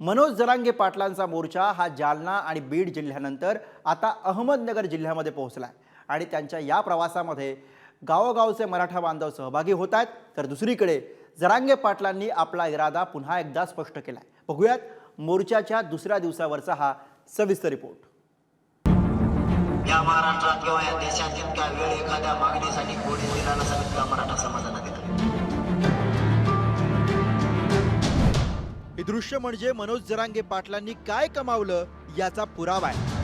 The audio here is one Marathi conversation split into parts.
मनोज जरांगे पाटलांचा मोर्चा हा जालना आणि बीड जिल्ह्यानंतर आता अहमदनगर जिल्ह्यामध्ये पोहोचला आहे आणि त्यांच्या या प्रवासामध्ये गावोगावचे मराठा बांधव सहभागी होत आहेत तर दुसरीकडे जरांगे पाटलांनी आपला इरादा पुन्हा एकदा स्पष्ट केला आहे बघूयात मोर्चाच्या दुसऱ्या दिवसावरचा हा सविस्तर रिपोर्ट. या महाराष्ट्रात किंवा या देशात जितक्या वेळ एखाद्या मागणीसाठी कोणी दिला नसेल मराठा समाजाला हे दृश्य म्हणजे मनोज जरांगे पाटलांनी काय कमावलं याचा पुरावा आहे.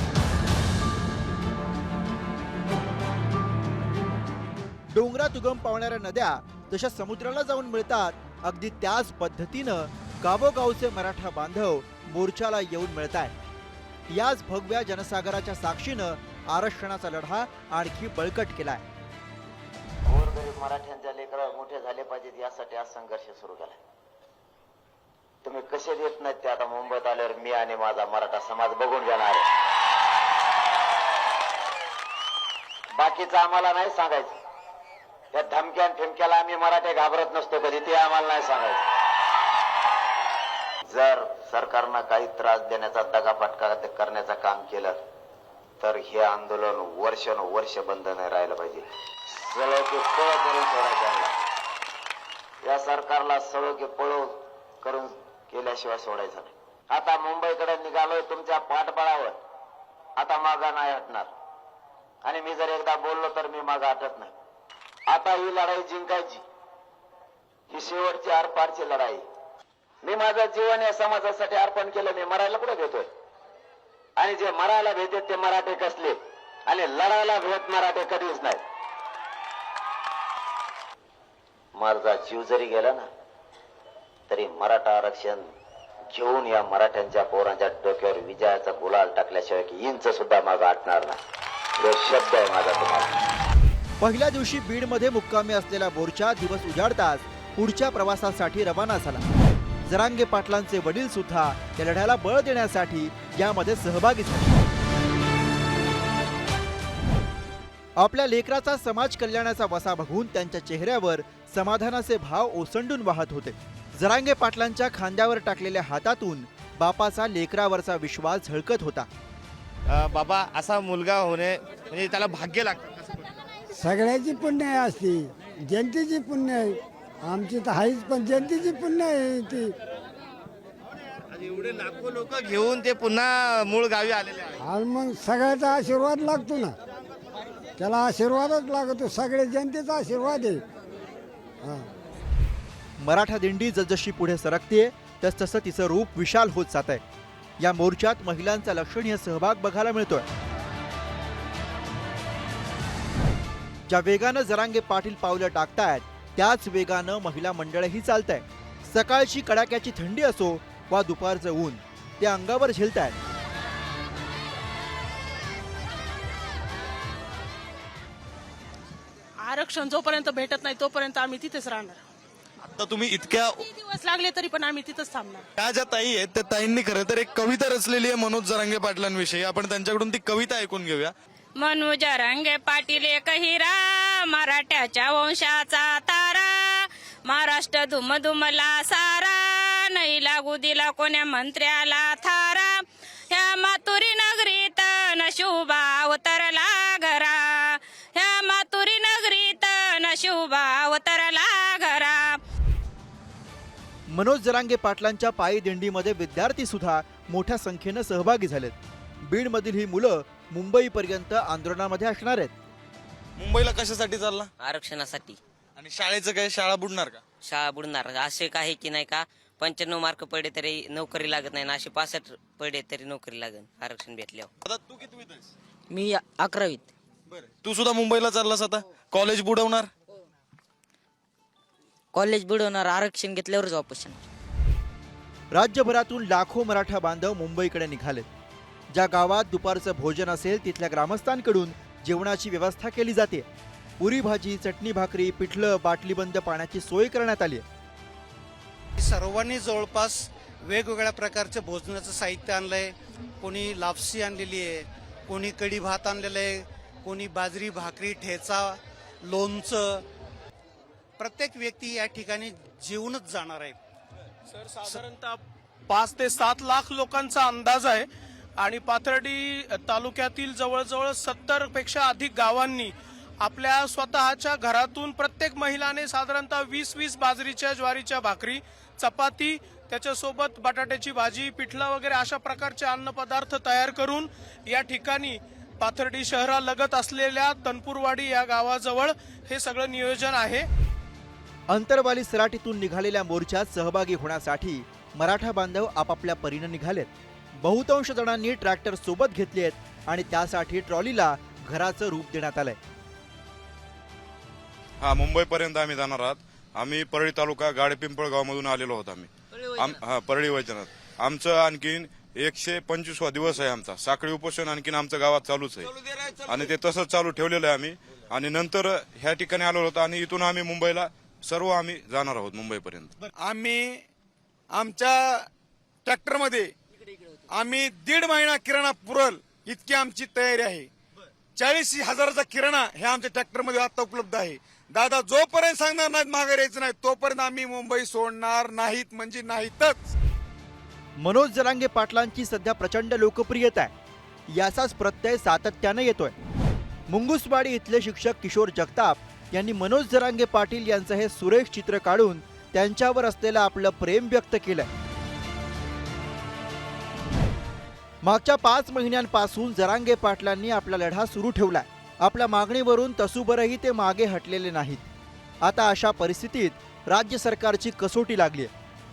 डोंगरात उगम पावणाऱ्या नद्या जशा समुद्राला जाऊन मिळतात अगदी त्याच पद्धतीनं गावोगावचे मराठा बांधव मोर्चाला येऊन मिळत आहेत याच भगव्या जनसागराच्या साक्षीनं आरक्षणाचा लढा आणखी बळकट केलाय. गोरगरीब मराठ्यांच्या लेकरं मोठे झाले पाहिजेत यासाठी आज संघर्ष सुरू केला तुम्ही कसे देत नाहीत ते आता मुंबईत आल्यावर मी आणि माझा मराठा समाज बघून घेणार बाकीचं आम्हाला नाही सांगायचं. त्या धमक्या ठिमक्याला आम्ही मराठे घाबरत नसतो कधी ते आम्हाला नाही सांगायचं. जर सरकारनं काही त्रास देण्याचा दगाफटका करण्याचं काम केलं तर हे आंदोलन वर्षानुवर्ष बंद नाही राहिलं पाहिजे. सगळं की पळ करून सोडायचं या सरकारला सगळं की पळो करून केल्याशिवाय सोडायचं नाही. आता मुंबईकडे निघालोय तुमच्या पाठबळावर. आता मागा नाही हटणार. आणि मी जर एकदा बोललो तर मी मागा हटत नाही. आता ही लढाई जिंकायची. ही शेवटची आरपारची लढाई. मी माझं जीवन या समाजासाठी अर्पण केलं मी मरायला कुठे भेटतोय? आणि जे मरायला भेटत ते मराठे कसले? आणि लढायला भेट मराठे कधीच नाही. माझा जीव जरी गेला ना तरी मराठा आरक्षण घेऊन या मराठ्यांच्या पोरांच्या डोक्यावर विजयाचा गुलाल टाकल्याशिवाय की इंच सुद्धा मागं आटणार नाही. शब्द आहे माझा तुम्हाला. पहिल्या दिवशी बीडमध्ये मुक्कामी असलेला मोर्चा दिवस उजाडताच पुढच्या प्रवासासाठी रवाना झाला. जरांगे पाटलांचे वडील सुद्धा या लढ्याला बळ देण्यासाठी यामध्ये सहभागी झाले. आपल्या लेकराचा समाज कल्याणाचा वसा बघून त्यांच्या चेहऱ्यावर समाधानाचे भाव ओसंडून वाहत होते. जरांगे पाटलांच्या खांद्यावर टाकलेल्या हातातून बापाचा लेकरावरचा विश्वास झळकत होता. बाबा असा मुलगा होणे म्हणजे त्याला भाग्य लागतं सगळ्याची पुण्य आहे असती जनतेची पुण्य आहे. आमची तर आहेच पण जनतेची पुण्य आहे ती. एवढे लाखो लोक घेऊन ते पुन्हा मूळ गावी आलेले आहेत. आणि मग सगळ्याचा आशीर्वाद लागतो ना. त्याला आशीर्वादच लागतो. सगळ्या जनतेचा आशीर्वाद आहे. हा. मराठा दिंडी जसजशी पुढे सरकते तसतसं तिचं रूप विशाल होत जात आहे या मोर्चात महिलांचा लक्षणीय सहभाग बघायला मिळतोय. ज्या वेगानं जरांगे पाटील पावलं टाकतायत त्याच वेगानं महिला मंडळही चालत आहे सकाळची कडाक्याची थंडी असो वा दुपारचं ऊन ते अंगावर झेलतायत. आरक्षण जोपर्यंत भेटत नाही तोपर्यंत आम्ही तिथेच राहणार. आता तुम्ही इतक्या किती दिवस लागले तरी पण आम्ही तिथंच थांबणार. त्या ज्या ताई आहेत त्या ताईंनी खरं तर एक कविता रचलेली आहे मनोज जरांगे पाटलांविषयी. आपण त्यांच्याकडून ती कविता ऐकून घेऊया. मनोज रंगे पाटील एक हिरा मराठ्याच्या वंशाचा तारा. महाराष्ट्र धुमधुमला सारा नाही लागू दिला कोण्या मंत्र्याला थारा. ह्या मातुरी नगरीत न शुभा मनोज जरांगे पाटलांच्या पायी दिंडीमध्ये विद्यार्थी सुद्धा मोठ्या संख्येनं सहभागी झालेत. बीडमधील ही मुलं मुंबईपर्यंत आंदोलनामध्ये असणार आहेत. मुंबईला कशासाठी चालला? आरक्षणासाठी. आणि शाळेचं काय? शाळा बुडणार का? शाळा बुडणार. असे काही की नाही का पंच्याण्णव मार्क पडले तरी नोकरी लागत नाही ना असे पासष्ट पडले तरी नोकरी लागत आरक्षण भेटल्यावर. तू आहेस? मी अकरावीत. बरं. तू सुद्धा मुंबईला चाललास आता? कॉलेज बुडवणार? कॉलेज बुडवणार आरक्षण घेतल्यावरच वापस राज्यभरातून लाखो मराठा बांधव मुंबईकडे निघालेत ज्या गावात दुपारचं भोजन असेल तिथल्या ग्रामस्थांकडून जेवणाची व्यवस्था केली जाते. पुरी भाजी चटणी भाकरी पिठलं बाटलीबंद पाण्याची सोय करण्यात आली आहे. सर्वांनी जवळपास वेगवेगळ्या प्रकारचे भोजनाचं साहित्य आणलंय. कोणी लापसी आणलेली आहे कोणी कढी भात आणलेलं आहे कोणी बाजरी भाकरी ठेचा लोणचं प्रत्येक व्यक्ती या ठिकाणी जेवूनच जाणार आहे. सर साधारणतः पाच ते सात लाख लोकांचा अंदाज आहे आणि पाथर्डी तालुक्यातील जवळजवळ सत्तरपेक्षा अधिक गावांनी आपल्या स्वतःच्या घरातून प्रत्येक महिलाने साधारणतः वीस वीस बाजरीच्या ज्वारीच्या भाकरी चपाती त्याच्यासोबत बटाट्याची भाजी पिठलं वगैरे अशा प्रकारचे अन्नपदार्थ तयार करून या ठिकाणी पाथर्डी शहरालगत असलेल्या तनपूरवाडी या गावाजवळ हे सगळं नियोजन आहे. अंतरवाली सराटीतून निघालेल्या मोर्चात सहभागी होण्यासाठी मराठा बांधव आपापल्या परीनं निघालेत. बहुतांश जणांनी ट्रॅक्टर सोबत घेतले आहेत आणि त्यासाठी ट्रॉलीला घराचं रूप देण्यात आलंय. हा मुंबईपर्यंत आम्ही जाणार आहात. आम्ही परळी तालुका गाडे पिंपळगाव मधून आलेलो आहोत आम्ही. आम- हा परळी वैजनाथ. आमचं आणखीन एकशे पंचवीसवा दिवस आहे आमचा. साखळी उपोषण आणखीन आमच्या गावात चालूच आहे. आणि ते तसंच चालू ठेवलेलं आहे आम्ही. आणि नंतर ह्या ठिकाणी आलो होतो आणि इथून आम्ही मुंबईला सर्व आम्ही जाणार आहोत मुंबईपर्यंत. आम्ही आमच्या ट्रॅक्टरमध्ये आम्ही दीड महिना किराणा पुरल इतकी आमची तयारी आहे. चाळीस हजाराचा किराणा हे आमच्या ट्रॅक्टरमध्ये आता उपलब्ध आहे. दादा जोपर्यंत सांगणार नाहीत माघार यायचं नाही तोपर्यंत आम्ही मुंबई सोडणार नाहीत म्हणजे नाहीतच. मनोज जरांगे पाटलांची सध्या प्रचंड लोकप्रियता आहे. याचाच प्रत्यय सातत्यानं येतोय. मुंगुसवाडी इथले शिक्षक किशोर जगताप यांनी मनोज जरांगे पाटील यांचं हे सुरेख चित्र काढून त्यांच्यावर असलेलं आपलं प्रेम व्यक्त केलंय. मागच्या पाच महिन्यांपासून जरांगे पाटलांनी आपला लढा सुरू ठेवलाय. आपल्या मागणीवरून तसुबरही ते मागे हटलेले नाहीत. आता अशा परिस्थितीत राज्य सरकारची कसोटी लागली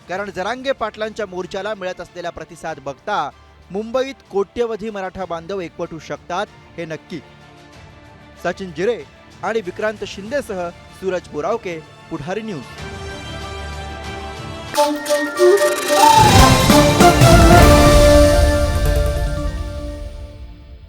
कारण जरांगे पाटलांच्या मोर्चाला मिळत असलेला प्रतिसाद बघता मुंबईत कोट्यवधी मराठा बांधव एकवटू शकतात हे नक्की. सचिन जिरे आणि विक्रांत शिंदेसह सूरज बोरावके पुढारी न्यूज.